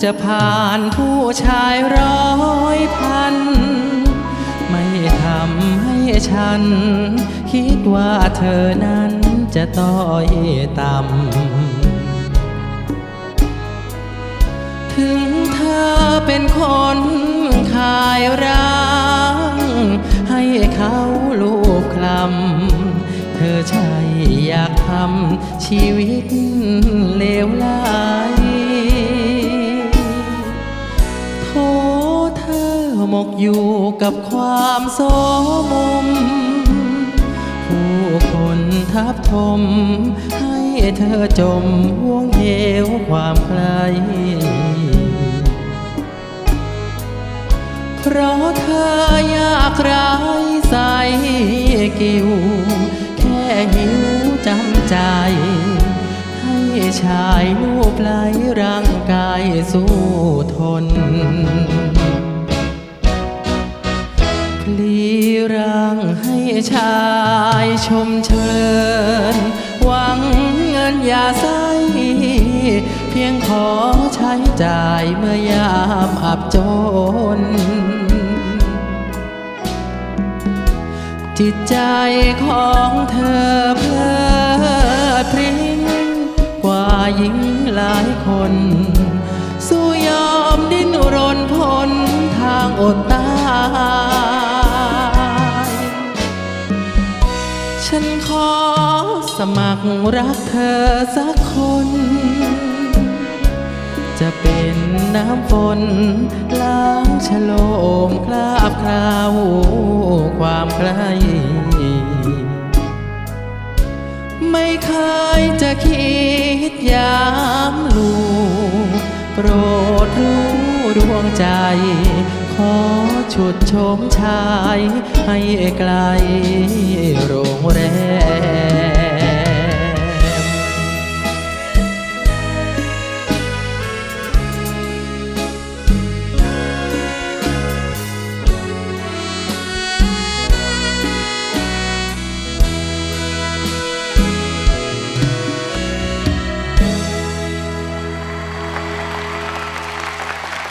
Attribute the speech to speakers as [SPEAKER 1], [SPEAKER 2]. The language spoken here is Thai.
[SPEAKER 1] จะผ่านผู้ชายร้อยพัน ไม่ทำให้ฉัน คิดว่าเธอนั้นจะต้อยต่ำ ถึงเธอเป็นคนขายร้าง ให้เขาลูกคลำ เธอใช่อยากทำชีวิตเลวไหล อยู่กับความโสมม ผู้คนทับทมให้เธอจมห่วงเหวความใครเพราะเธอยากไร้ใสกิว แค่หิวจำใจ ให้ชายรูปไร้ร่างกายสู้ทน ชายชมเชิญ หวังเงินอย่าใสเพียงขอใช้จ่ายเมื่อยามอับจน จิตใจของเธอเพลิดพริ้งกว่าหญิงหลายคน สู้ยอมดิ้นรนพ้นทางอดตา ขอสมัครรักเธอสักคน จะเป็นน้ำฝนล้างฉโลมคราบคราวความใคร ไม่เคยจะคิดยามลูโปรดรู้ดวงใจ ขอฉุดชมชายให้ไกลโร